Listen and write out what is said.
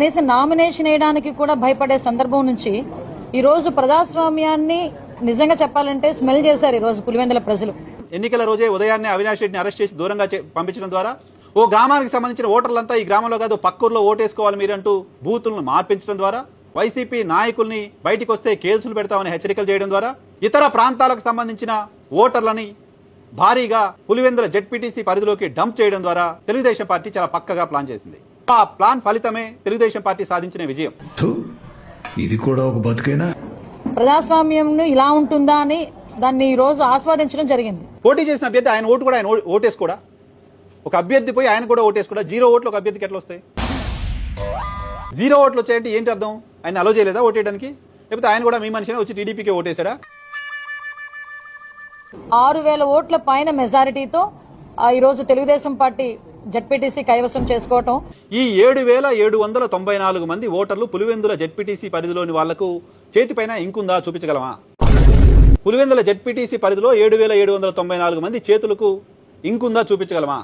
కనీసం నామినేషన్ వేయడానికి కూడా భయపడే సందర్భం నుంచి ఈరోజు ప్రజాస్వామ్యాన్ని నిజంగా చెప్పాలంటే స్మెల్ చేశారు ఈ రోజు పులివెందుల ప్రజలు. ఎన్నికల రోజే ఉదయాన్నే అవినాష్ రెడ్డిని అరెస్ట్ చేసి దూరంగా పంపించడం ద్వారా ఓ గ్రామానికి సంబంధించిన ఓటర్లంతా ఈ గ్రామంలో కాదు పక్కూర్లో ఓటేసుకోవాలి మీరంటూ బూతులను మార్పించడం ద్వారా వైసీపీ నాయకుల్ని బయటికి వస్తే కేసులు పెడతామని హెచ్చరికలు చేయడం ద్వారా ఇతర ప్రాంతాలకు సంబంధించిన ఓటర్లని భారీగా పులివెందుల జెడ్పీటీసీ పరిధిలోకి డంప్ చేయడం ద్వారా తెలుగుదేశం పార్టీ చాలా పక్కగా ప్లాన్ చేసింది. ఆ ప్లాన్ ఫలితమే తెలుగుదేశం పార్టీ సాధించిన విజయం. ఇది కూడా ఒక బతుకేనా? ప్రజాస్వామ్యం ఇలా ఉంటుందా అని దాన్ని ఈ రోజు ఆస్వాదించడం జరిగింది. పోటీ చేసిన అభ్యర్థి ఆయన ఓటు కూడా ఆయన ఓ- ఓటేసుకోడా? ఒక అభ్యర్థి పోయి ఆయన కూడా ఓటేసుకోడా? జీరో ఓట్లు ఒక అభ్యర్థికి ఎట్లా వస్తాయి? జీరో ఓట్లు వచ్చాయంటే ఏంటి అర్థం? ఆయన అలో చేయలేదా ఓటేయడానికి లేకపోతే ఆయన కూడా మీ మనిషినే వచ్చి టీడీపీకి ఓటేశాడా? ఆరు వేల ఓట్ల పైన మెజారిటీతో ఆ, ఈ రోజు తెలుగుదేశం పార్టీ జడ్పీటీసీ కైవసం చేసుకోవటం. ఈ ఏడు వేల ఏడు వందల తొంభై నాలుగు మంది ఓటర్లు పులివెందుల జెడ్పీటీసీ పరిధిలోని వాళ్ళకు చేతిపైన ఇంకుందా చూపించగలమా? పులివెందుల జెడ్పీటీసీ పరిధిలో ఏడు వేల ఏడు వందల తొంభై నాలుగు మంది చేతులకు ఇంకుందా చూపించగలమా?